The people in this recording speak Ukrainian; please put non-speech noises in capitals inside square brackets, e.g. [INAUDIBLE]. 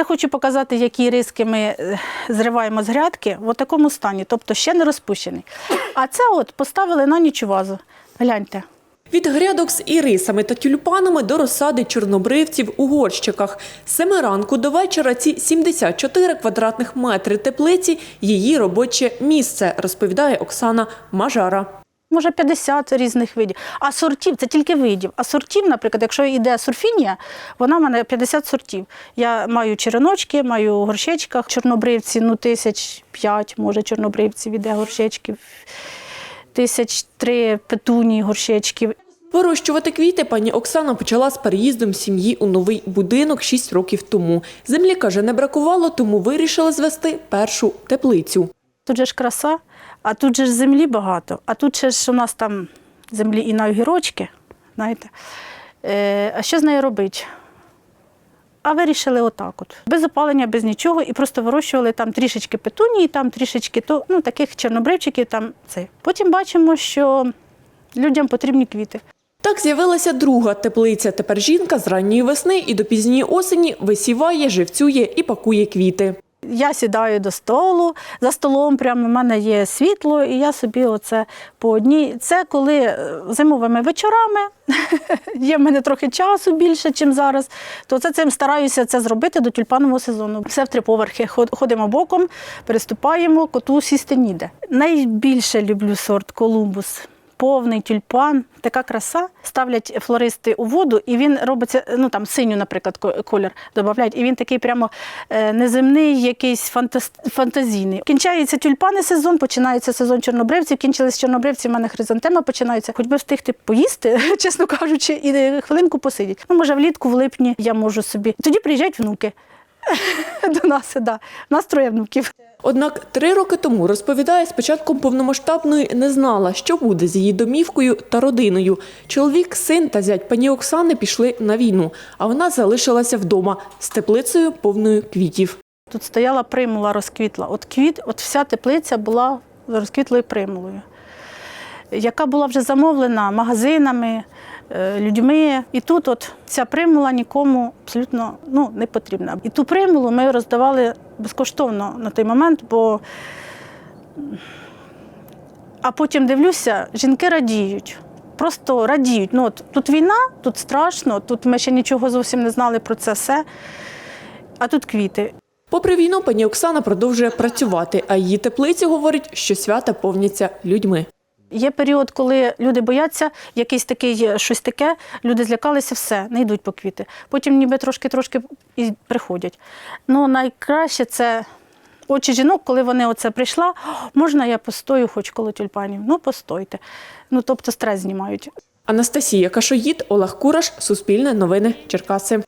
Це хочу показати, які риски ми е, зриваємо з грядки в такому стані, тобто ще не розпущений. А це от поставили на ніч вазу. Гляньте. Від грядок з ірисами та тюльпанами до розсади чорнобривців у горщиках. З семи ранку до вечора ці 74 квадратних метри теплиці – її робоче місце, розповідає Оксана Мажара. Може 50 різних видів. А сортів це тільки видів. А сортів, наприклад, якщо йде сурфінія, вона в мене 50 сортів. Я маю череночки, маю у горщечках, чорнобривці, ну тисяч п'ять, може, чорнобривців іде горщечків, тисяч три петуній горщечків. Вирощувати квіти пані Оксана почала з переїздом сім'ї у новий будинок 6 років тому. Землі, каже, не бракувало, тому вирішили звести першу теплицю. Тут же ж краса, а тут же ж землі багато, а тут ще ж у нас там землі і на огірочки, знаєте. Е, а що з нею робити? А вирішили отак от. Без опалення, без нічого, і просто вирощували там трішечки петунії, там трішечки то, ну, таких чорнобривчиків. Там, це. Потім бачимо, що людям потрібні квіти. Так з'явилася друга теплиця. Тепер жінка з ранньої весни і до пізньої осені висіває, живцює і пакує квіти. Я сідаю до столу, за столом прямо в мене є світло, і я собі оце по одній. Це коли е, зимовими вечорами [LAUGHS] є в мене трохи часу більше, ніж зараз, то це цим стараюся це зробити до тюльпанового сезону. Все в три поверхи. Ход- Ходимо боком, переступаємо, коту сісти ніде. Найбільше люблю сорт Колумбус. Повний тюльпан, така краса. Ставлять флористи у воду, і він робиться, ну там синю, наприклад, колір додають, і він такий прямо е, неземний, якийсь фантазійний. Кінчається тюльпани сезон, починається сезон чорнобривців. Кінчились чорнобривці, в мене хризантема починається. Хоч би встигти поїсти, [LAUGHS] чесно кажучи, і хвилинку посидіти. Ну, може, влітку, в липні я можу собі. Тоді приїжджають внуки [LAUGHS] до нас, да. У нас троє внуків. Однак три роки тому, розповідає, з початком повномасштабної не знала, що буде з її домівкою та родиною. Чоловік, син та зять пані Оксани пішли на війну, а вона залишилася вдома з теплицею повною квітів. Тут стояла примула, розквітла. От квіт, от вся теплиця була розквітлою примулою, яка була вже замовлена магазинами, людьми. І тут от ця примула нікому абсолютно ну, не потрібна. І ту примулу ми роздавали безкоштовно на той момент, бо а потім дивлюся, жінки радіють. Просто радіють. Ну, от, тут війна, тут страшно, тут ми ще нічого зовсім не знали про це все. А тут квіти. Попри війну, пані Оксана продовжує працювати, а її теплиці говорить, що свята повняться людьми. Є період, коли люди бояться, якийсь такий е, щось таке, люди злякалися, все, не йдуть по квіти. Потім ніби трошки-трошки і приходять. Ну, найкраще це очі жінок, коли вони оце прийшла, можна я постою хоч коло тюльпанів? Ну, постойте. Ну, тобто стрес знімають. Анастасія Кашоїд, Олег Кураш, Суспільне новини, Черкаси.